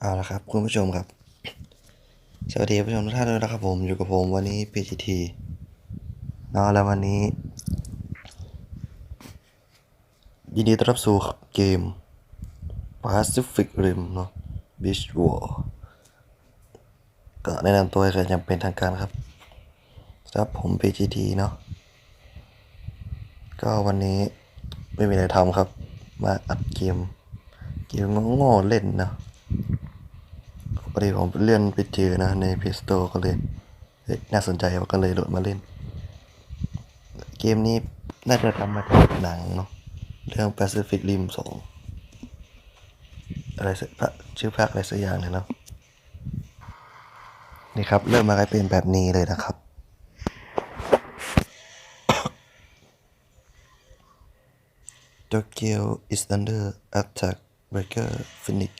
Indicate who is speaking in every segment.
Speaker 1: เอาละครับ คุณผู้ชมครับ สวัสดีผู้ชมทุกท่านด้วยนะครับผมอยู่กับผมวันนี้ PGT เนาะแล้ววันนี้ ยินดีต้อนรับสู่เกม Pacific Rim เนาะ Beach War ก็แนะนำตัวให้กันอย่างเป็นทางการครับครับผม PGT เนาะก็วันนี้ไม่มีอะไรทำครับ มาอัดเกม เกมโง่ๆเล่นเนาะพอดีผมเลื่อนไปเจอนะ ใน Play Store ก็เลยเฮ้ยน่าสนใจก็เลยโหลดมาเล่น เกมนี้น่าจะทำมาจากหนังเนาะเรื่อง Pacific Rim 2อะไรสักพระชื่อภาคอะไรสักอย่างเลยเนาะ นี่ครับ เริ่มมาก็เป็นแบบนี้เลยนะครับ Tokyo is under attack. Breaker Phoenix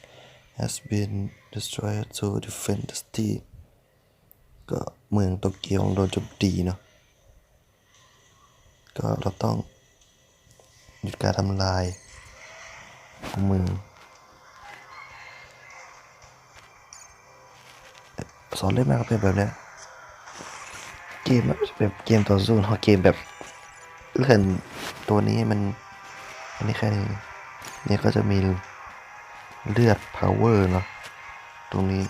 Speaker 1: has been destroyed to defend the city ก็เมืองโตเกียวโดนโจมตีเนาะก็เราต้องหยุดการทำลายเมือง สอนเล่นมากเป็นแบบเนี้ยเกมนไม่ใช่แบบเกมต่อสู้เนาะเกมแบบเลื่อนตัวนี้มัน อันนี้แค่นี้นี่ก็จะมีเลือด power เนาะตรงนี้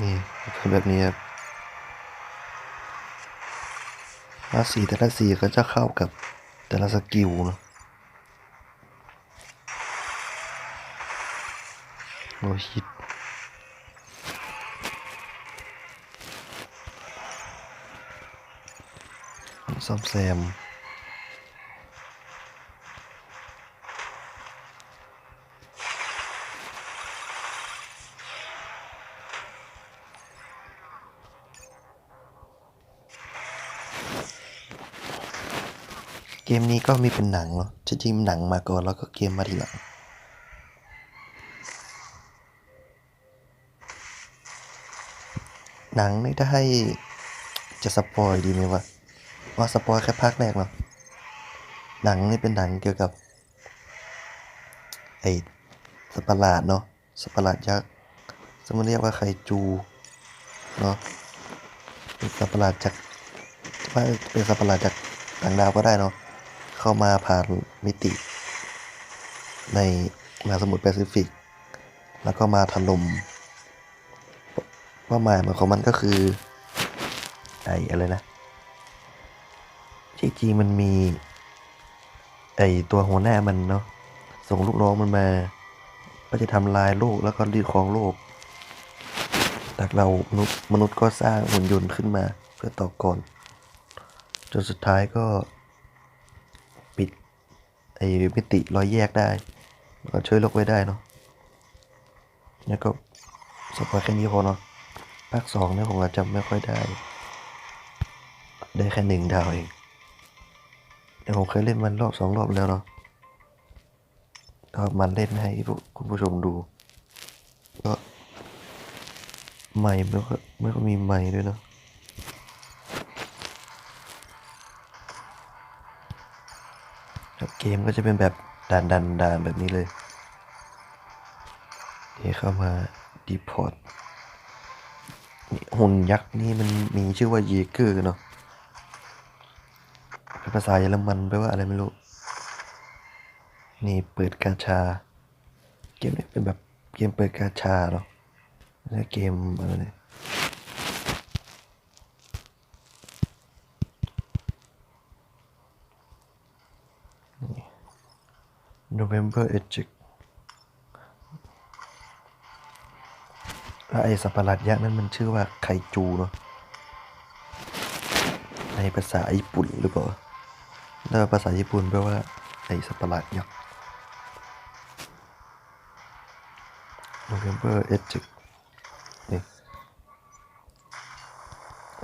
Speaker 1: นี่คือแบบนี้ครับแล้วสีแต่ละสีก็จะเข้ากับแต่ละสกิลเนาะ โลหิตซ่อมแซมเกมนี้ก็มีเป็นหนังเนาะจริงๆหนังมาก่อนแล้วก็เกมมาทีหลัง หนังนี่ถ้าให้จะสปอยดีไหมวะว่าสปอยแค่ภาคแรกเนาะหนังนี่เป็นหนังเกี่ยวกับไอ้สัตว์ประหลาดเนาะสัตว์ประหลาดยักษ์ซึ่งมันเรียกว่าไคจูเนาะเป็นสัตว์ประหลาดจากว่าเป็นสัตว์ประหลาดจากต่างดาวก็ได้เนาะเข้ามาผ่านมิติ ในมหาสมุทรแปซิฟิก แล้วก็มาถล่ม เป้าหมายของมันก็คือไอ้อะไรนะจริงมันมี ไอตัวหัวหน้ามันเนาะส่งลูกน้องมันมา ก็จะทำลายโลกแล้วก็รีดครองโลกแต่เรามนุษย์มนุษย์ก็สร้างหุ่นยนต์ขึ้นมาเพื่อต่อกรจนสุดท้ายก็ปิดไอมิติรอยแยกได้ก็ช่วยโลกไว้ได้เนาะแล้วก็สปอยแค่นี้พอเนาะ ภาคสองเนี่ยผมอาจจำไม่ค่อยได้ ได้แค่หนึ่งดาวเอง แต่ผมเคยเล่นมันรอบสองรอบแล้วเนาะก็มันเล่นให้คุณผู้ชมดู ก็ใหม่ไม่ค่อยไม่ค่อยมีใหม่ด้วยเนาะเกมก็จะเป็นแบบด่านดันดานแบบนี้เลยนี่เข้ามาดีพอร์ต หุ่นยักษ์นี่มันมีชื่อว่าเยเกอร์เนาะเป็นภาษาเยอรมันแปลว่าอะไรไม่รู้ นี่เปิดกาชา เกมนี้เป็นแบบเกมเปิดกาชาเนาะไม่ใช่เกมอะไรเนี่ยนี่ November Eject แล้วไอ้สัตว์ประหลาดยักษ์นั้นมันชื่อว่าไคจูเนาะในภาษาญี่ปุ่นหรือเปล่าแล้วภาษาญี่ปุ่นแปลว่าไอสัตว์ประหลาดยักษ์ November Edge นี่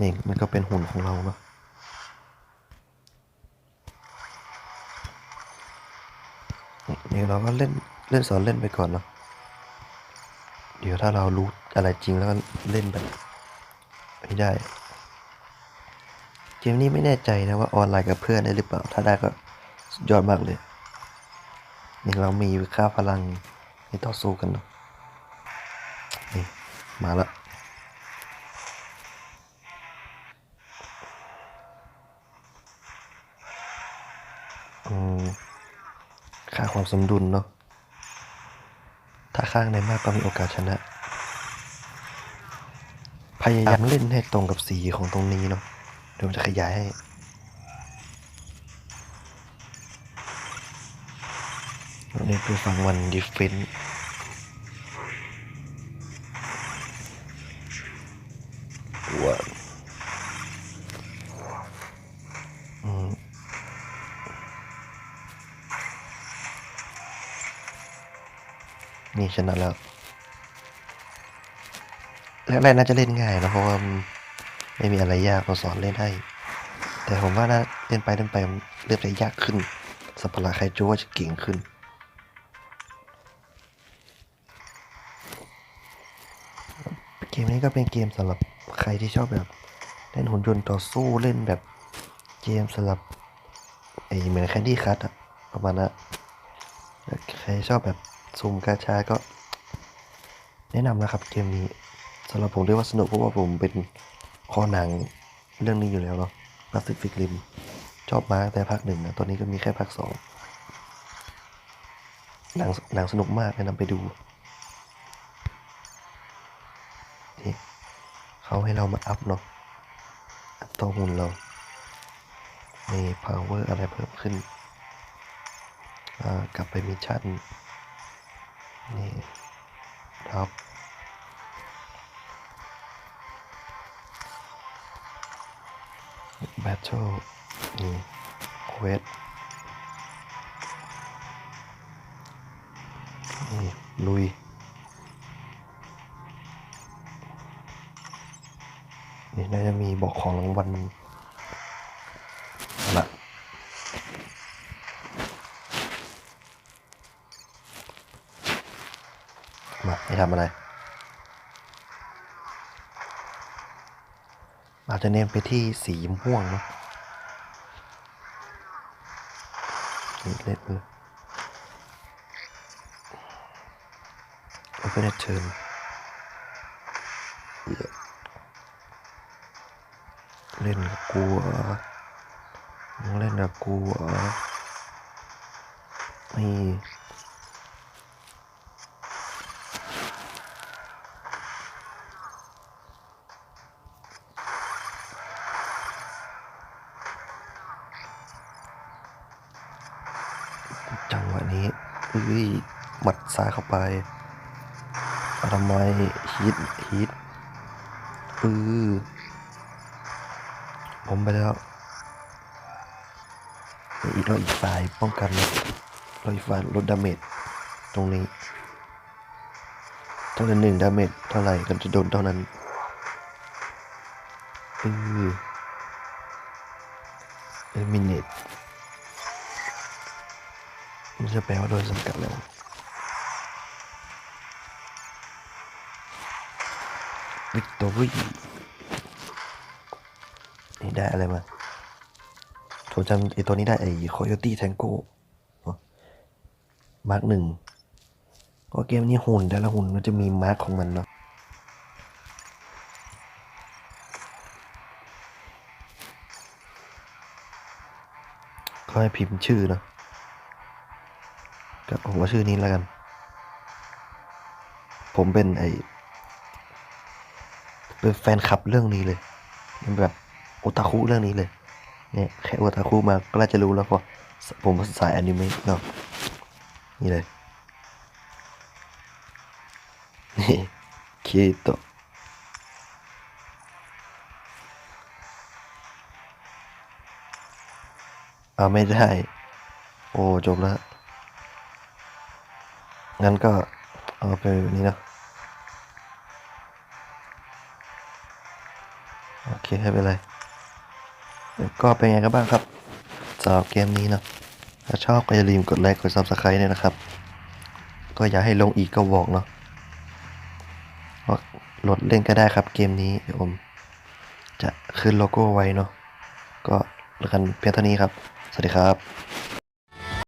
Speaker 1: นี่มันก็เป็นหุ่นของเราเนาะนี่เราก็เล่นเล่นสอนเล่นไปก่อนเนาะเดี๋ยวถ้าเรารู้ อะไรจริงแล้วก็เล่นแบบไม่ได้ เกมนี้ไม่แน่ใจนะว่าออนไลน์กับเพื่อนได้หรือเปล่า ถ้าได้ก็ยอดมากเลยนี่เรามีค่าพลังให้ต่อสู้กันเนาะนี่มาละค่าความสมดุลเนาะ ถ้าข้างในมากก็มีโอกาสชนะ พยายามเล่นให้ตรงกับสีของตรงนี้เนาะเดี๋ยวผมจะขยายให้อันนี้คือฝั่งมันดิฟเฟนว้าวอืมนี่ชนะแล้ว แรกๆน่าจะเล่นง่ายนะเพราะว่าไม่มีอะไรยากเราสอนเล่นให้ แต่ผมว่าน่าเล่นไปเล่นไปเริ่มจะยากขึ้นสัปหลาดไคจูว่าจะเก่งขึ้นเกมนี้ก็เป็นเกมสำหรับใครที่ชอบแบบ เล่นหุ่นยนต์ต่อสู้เล่นแบบเกมสำหรับไอเหมือนแคนดี้คัทอะประมาณนั้นแล้วใครชอบแบบซูมกาชาก็ แนะนำนะครับเกมนี้ สำหรับผมเรียกว่าสนุกเพราะว่าผมเป็นคอหนังเรื่องนี้อยู่แล้วเนาะ Pacific Rim ชอบมาแต่ภาคหนึ่งนะตอนนี้ก็มีแค่ภาคสองหนังหนังสนุกมากแนะนำไปดูนี่เขาให้เรามาอัพเนาะอัพตัวหุ่นเรามี power อะไรเพิ่มขึ้น กลับไปมิชชั่น นี่ท็อป แบทเทิลนี่เควสนี่ลุย นี่น่าจะมีบอกของรางวัลเอาละมาให้ทำอะไร อาจจะเน้นไปที่สีม่วงเนาะเล่นเลย Open a turn เหี้ยเล่นกับกูเหรอมึงเล่นกับกูเหรอนี่ หมัดซ้ายเข้าไปอาทำไมฮิตฮิตอือผมไปแล้วอีกเราอีกฝ่ายป้องกันเราอีกฝ่ายลดดาเมจตรงนี้เท่านั้นหนึ่งดาเมจเท่าไหร่กันจะโดนเท่านั้นอือเอมิเนตมันจะแปลว่าโดนจำกัดแล้ว วิกตอรี่นี่ได้อะไรมาผมจำไอตัวนี้ได้ไอคอยตี้แทงโก้มาร์กหนึ่งก็เกมนี้หุ่นแต่ละหุ่นมันจะมีมาร์กของมันเนาะก็ให้พิมพ์ชื่อเนาะก็ผมว่าชื่อนี้แล้วกัน ผมเป็นไอ เป็นแฟนคลับเรื่องนี้เลยเป็นแบบโอตาคุเรื่องนี้เลย เนี่ยแค่โอตาคุมาก็น่าจะรู้แล้วพราะผมสายอนิเมะเนาะนี่เลยนี่คิโตะเอาไม่ได้ โอ้ จบแล้ว งั้นก็เอาไปแบบนี้นะ เคไม่เป็นไรแล้วก็เป็นไงกันบ้างครับสำหรับเกมนี้เนาะถ้าชอบก็อย่าลืมกดไลค์กด s u b สไครต์ด้วยนะครับ ก็อย่าให้ลงอีกก็บอกเนาะว่าโหลดเล่นก็ได้ครับเกมนี้เดี๋ยวผมจะขึ้นโลโก้ไว้เนาะก็แล้วกันเพียงเท่านี้ครับ สวัสดีครับ